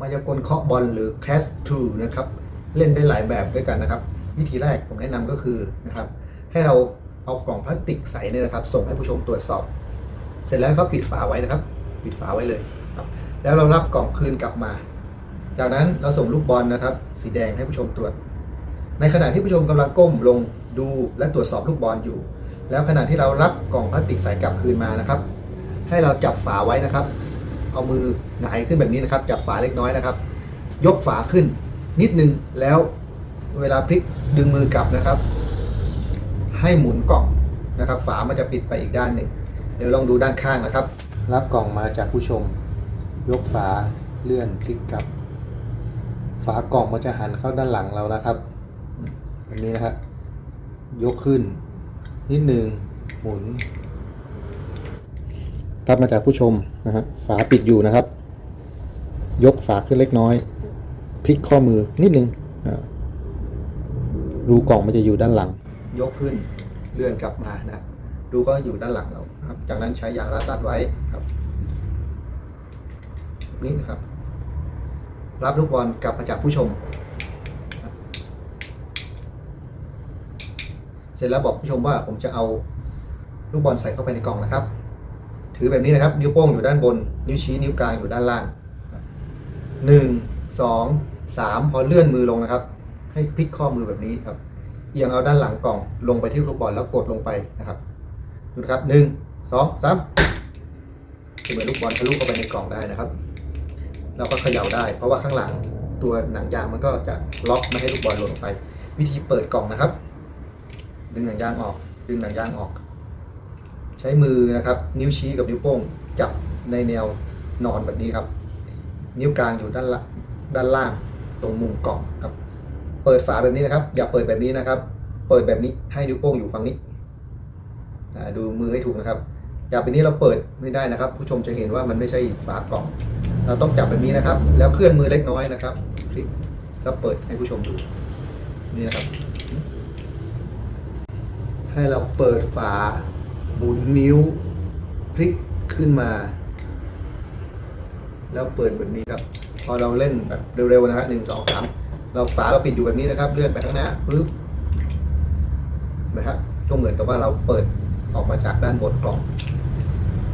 มายากลเคาะบอลหรือ Class 2นะครับ เล่นได้หลายแบบด้วยกันนะครับ วิธีแรกผมแนะนำก็คือนะครับ ให้เราเอากล่องพลาสติกใสเนี่ยนะครับ ส่งให้ผู้ชมตรวจสอบ เสร็จแล้วก็ปิดฝาไว้นะครับ ปิดฝาไว้เลยครับ แล้วเรารับกล่องคืนกลับมา จากนั้นเราส่งลูกบอลนะครับ สีแดงให้ผู้ชมตรวจ ในขณะที่ผู้ชมกำลังก้มลงดูและตรวจสอบลูกบอลอยู่ แล้วขณะที่เรารับกล่องพลาสติกใสกลับคืนมานะครับ ให้เราจับฝาไว้นะครับ เอามือหงายขึ้นแบบนี้นะครับ จับฝาเล็กน้อยนะครับ ยกฝาขึ้นนิดนึงแล้วเวลาพลิกดึงมือกลับนะครับ ให้หมุนกล่องนะครับ ฝามันจะปิดไปอีกด้านหนึ่งเดี๋ยวลองดูด้านข้างนะครับ รับกล่องมาจากผู้ชม ยกฝาเลื่อนพลิกกลับ ฝากล่องมันจะหันเข้าด้านหลังเรานะครับแบบนี้นะครับยกขึ้น นิดนึงหมุน รับมาจากผู้ชมนะฮะฝาปิดอยู่นะครับ ยกฝาขึ้นเล็กน้อยพลิกข้อมือนิดนึงอ่ารูกล่องมันจะอยู่ด้านหลัง ยกขึ้นเลื่อนกลับมานะรูก็อยู่ด้านหลังเราครับ จากนั้นใช้ยางรัดรัดไว้ครับนี่นะครับ รับลูกบอลกลับมาจากผู้ชม เสร็จแล้วบอกผู้ชมว่าผมจะเอาลูกบอลใส่เข้าไปในกล่องนะครับ ถือแบบนี้นะครับ นิ้วโป้งอยู่ด้านบน นิ้วชี้นิ้วกลางอยู่ด้านล่างหนึ่งสองสามพอเลื่อนมือลงนะครับ ให้พลิกข้อมือแบบนี้ครับ เอียงเอาด้านหลังกล่อง ลงไปที่ลูกบอลแล้วกดลงไปนะครับดูนะครับหนึ่งสองสามเหมือนลูกบอลทะลุเข้าไปในกล่องได้นะครับ เราก็เขย่าได้ เพราะว่าข้างหลังตัวหนังยางมันก็จะล็อกไม่ให้ลูกบอลหล่นลงไป วิธีเปิดกล่องนะครับ ดึงหนังยางออก ดึงหนังยางออก ใช้มือนะครับ นิ้วชี้กับนิ้วโป้งจับในแนวนอนแบบนี้ครับ นิ้วกลางอยู่ด้านละด้านล่างตรงมุมกล่องครับ เปิดฝาแบบนี้นะครับ อย่าเปิดแบบนี้นะครับ เปิดแบบนี้ให้นิ้วโป้งอยู่ฝั่งนี้ดูมือให้ถูกนะครับจับแบบนี้เราเปิดไม่ได้นะครับ ผู้ชมจะเห็นว่ามันไม่ใช่ฝากล่อง เราต้องจับแบบนี้นะครับ แล้วเคลื่อนมือเล็กน้อยนะครับคลิกแล้วเปิดให้ผู้ชมดูนี่นะครับ ให้เราเปิดฝา มุนนิ้วพลิกขึ้นมา แล้วเปิดแบบนี้ครับ พอเราเล่นแบบเร็วๆนะครับหนึ่งสองสามเราฝาเราปิดอยู่แบบนี้นะครับ เลื่อนไปข้างหน้าปึ๊บนะครับก็เหมือนกับว่าเราเปิดออกมาจากด้านบนกล่อง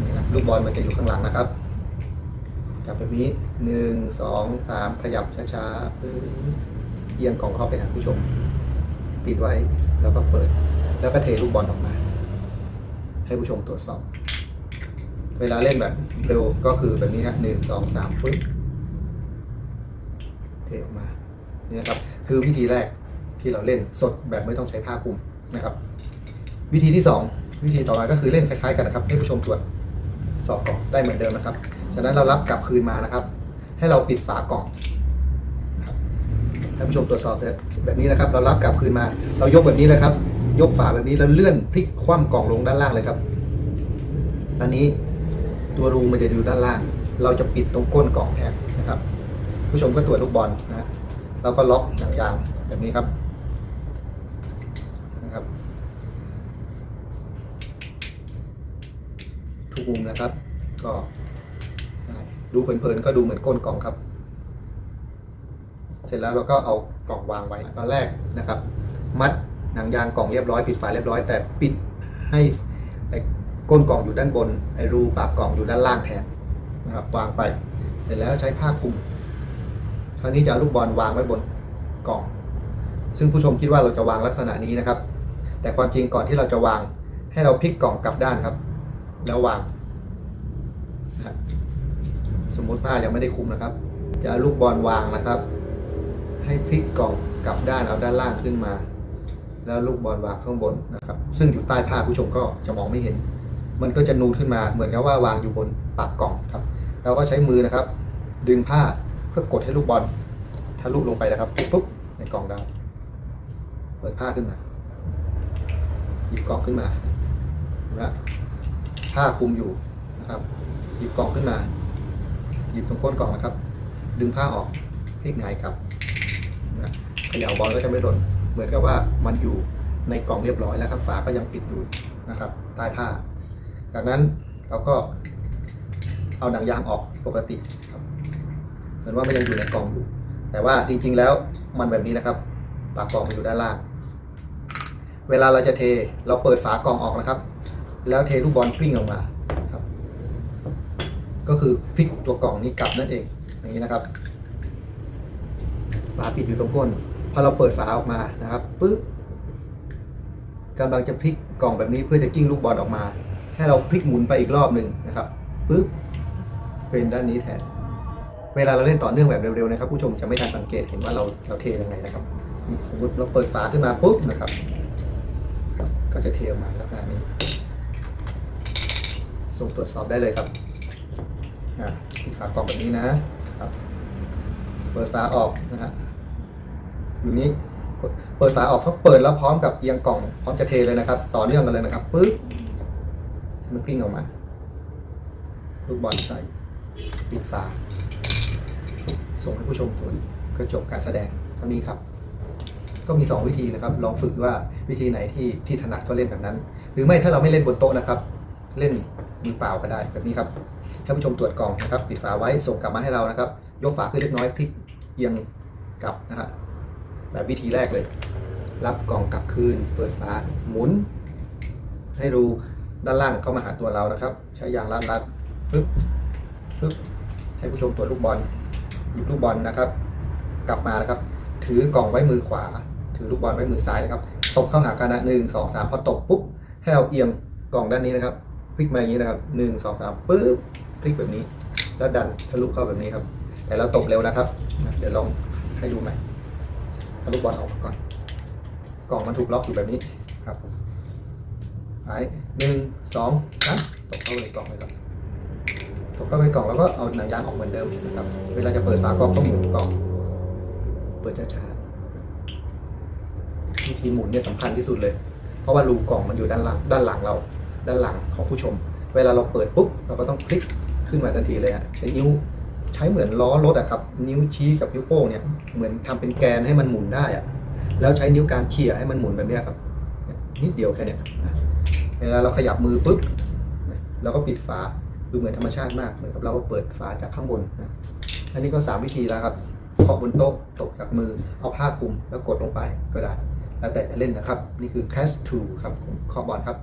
นี่นะลูกบอลมันจะอยู่ข้างหลังนะครับจับแบบนี้หนึ่งสองสามขยับช้าๆปึ๊บเอียงกล่องเข้าไปหาผู้ชม ปิดไว้แล้วก็เปิด แล้วก็เทลูกบอลออกมา ให้ผู้ชมตรวจสอบ เวลาเล่นแบบเร็วก็คือแบบนี้ฮะหนึ่งสองสามปึ๊บเทออกมานี่นะครับ คือวิธีแรกที่เราเล่นสดแบบไม่ต้องใช้ผ้าคลุมนะครับ วิธีที่สองวิธีต่อมาก็คือเล่นคล้ายๆกันนะครับ ให้ผู้ชมตรวจสอบกล่องได้เหมือนเดิมนะครับ ฉะนั้นเรารับกลับคืนมานะครับ ให้เราปิดฝากล่องนะครับให้ผู้ชมตรวจสอบแบบนี้นะครับ เรารับกลับคืนมา เรายกแบบนี้เลยครับ ยกฝาแบบนี้แล้วเลื่อนพลิกคว่ำกล่องลงด้านล่างเลยครับ อันนี้ตัวรูมันจะอยู่ด้านล่าง เราจะปิดตรงก้นกล่องแทนนะครับ ผู้ชมก็ตรวจลูกบอลนะเราก็ล็อกหนังยางแบบนี้ครับนะครับทุกมุมนะครับ ก็ด้ดูเพลินๆก็ดูเหมือนก้นกล่องครับ เสร็จแล้วเราก็เอากล่องวางไว้ตอนแรกนะครับ มัด หนังยางกล่องเรียบร้อยปิดฝาเรียบร้อย แต่ปิดให้ก้นกล่องอยู่ด้านบนไอ้รูปากกล่องอยู่ด้านล่างแทนนะครับวางไป เสร็จแล้วใช้ผ้าคลุมคราวนี้จะเอาลูกบอลวางไว้บนกล่อง ซึ่งผู้ชมคิดว่าเราจะวางลักษณะนี้นะครับ แต่ความจริงก่อนที่เราจะวางให้เราพลิกกล่องกลับด้านครับ แล้ววางนะสมมติผ้ายังไม่ได้คลุมนะครับ จะเอาลูกบอลวางนะครับ ให้พลิกกล่องกลับด้านเอาด้านล่างขึ้นมา แล้วลูกบอลวางข้างบนนะครับ ซึ่งอยู่ใต้ผ้าผู้ชมก็จะมองไม่เห็น มันก็จะนูนขึ้นมาเหมือนกับว่าวางอยู่บนปากกล่องครับเราก็ใช้มือนะครับ ดึงผ้าเพื่อกดให้ลูกบอลทะลุลงไปนะครับปุ๊บในกล่องได้เปิดผ้าขึ้นมาหยิบกล่องขึ้นมาเห็นไหมผ้าคลุมอยู่นะครับ หยิบกล่องขึ้นมา หยิบตรงก้นกล่องนะครับ ดึงผ้าออกพลิกหงายกลับนะเขย่าบอลก็จะไม่หล่น มือนกับว่ามันอยู่ในกล่องเรียบร้อยแล้วครับฝาก็ยังปิดอยู่นะครับใต้ผ้า จากนั้นเราก็เอาหนังยางออกปกติครับเหมือนว่ามันยังอยู่ในกล่องอยู่ แต่ว่าจริงๆแล้วมันแบบนี้นะครับปากกล่องมันอยู่ด้านล่าง เวลาเราจะเทเราเปิดฝากล่องออกนะครับ แล้วเทลูกบอลกลิ้งออกมาครับ ก็คือพลิกตัวกล่องนี้กลับนั่นเองอย่างนี้นะครับฝาปิดอยู่ตรงก้น พอเราเปิดฝาออกมานะครับปึ๊บกำลังจะพลิกกล่องแบบนี้เพื่อจะกิ้งลูกบอลออกมา ให้เราพลิกหมุนไปอีกรอบหนึ่งนะครับปึ๊บเป็นด้านนี้แทน เวลาเราเล่นต่อเนื่องแบบเร็วๆนะครับ ผู้ชมจะไม่ทันสังเกตเห็นว่าเราเราเทยังไงนะครับสมมติเราเปิดฝาขึ้นมาปุ๊บนะครับครับก็จะเทออกมาลักษณะนี้ ส่งตรวจสอบได้เลยครับอ่าฝากล่องแบบนี้นะครับ เปิดฝาออกนะฮะ อยู่นี้ เปิดฝาออกถ้าเปิดแล้วพร้อมกับเอียงกล่อง พร้อมจะเทเลยนะครับ ต่อเนื่องกันเลยนะครับปึ๊บมันกลิ้งออกมาลูกบอลใส่ปิดฝาส่งให้ผู้ชมตรวจก็จบการแสดงเท่านี้ครับ ก็มี 2 วิธีนะครับ ลองฝึกว่าวิธีไหนที่ที่ถนัดก็เล่นแบบนั้น หรือไม่ถ้าเราไม่เล่นบนโต๊ะนะครับ เล่นมือเปล่าก็ได้แบบนี้ครับท่านผู้ชมตรวจกล่องนะครับ ปิดฝาไว้ส่งกลับมาให้เรานะครับ ยกฝาขึ้นเล็กน้อยพลิกเอียงกลับนะฮะ แบบวิธีแรกเลย รับกล่องกลับคืน เปิดฝาหมุน ให้รูด้านล่างเข้ามาหาตัวเรานะครับ ใช้ยางรัดรัดปึ๊บปึ๊บให้ผู้ชมตรวจลูกบอลหยิบลูกบอลนะครับ กลับมานะครับ ถือกล่องไว้มือขวา ถือลูกบอลไว้มือซ้ายนะครับตบเข้าหากันนะหนึ่งสองสามพอตบปุ๊บให้เอาเอียงกล่องด้านนี้นะครับพลิกมาอย่างนี้นะครับหนึ่งสองสามปึ๊บพลิกแบบนี้ แล้วดันทะลุเข้าแบบนี้ครับ แต่เราตบเร็วนะครับ เดี๋ยวลองให้ดูใหม่ เอาลูกบอลออกมาก่อน กล่องมันถูกล็อกอยู่แบบนี้ครับไปหนึ่งสองสามตบเข้าไปในกล่องเลยครับผมก็ไปกล่องแล้วก็เอาหนังยางออกเหมือนเดิมนะครับ เวลาจะเปิดฝากล่องต้องหมุนกล่อง เปิดช้าๆวิธีหมุนเนี่ยสำคัญที่สุดเลย เพราะว่ารูกล่องมันอยู่ด้านหลังด้านหลังเรา ด้านหลังของผู้ชม เวลาเราเปิดปุ๊บเราก็ต้องพลิกขึ้นมาทันทีเลยฮะใช้นิ้ว ใช้เหมือนล้อรถอะครับ นิ้วชี้กับนิ้วโป้งเนี่ยเหมือนทำเป็นแกนให้มันหมุนได้อะแล้วใช้นิ้วกลางเขี่ยให้มันหมุนแบบนี้ครับนิดเดียวแค่เนี้ยเวลาเราขยับมือปุ๊บเราก็ปิดฝาดูเหมือนธรรมชาติมากเหมือนกับเราเปิดฝาจากข้างบนนะอันนี้ก็ 3 วิธีแล้วครับเคาะบนโต๊ะตกจากมือเอาผ้าคลุมแล้วกดลงไปก็ได้ แล้วแต่จะเล่นนะครับ นี่คือ Cash 2ครับผมเคาะบอลครับ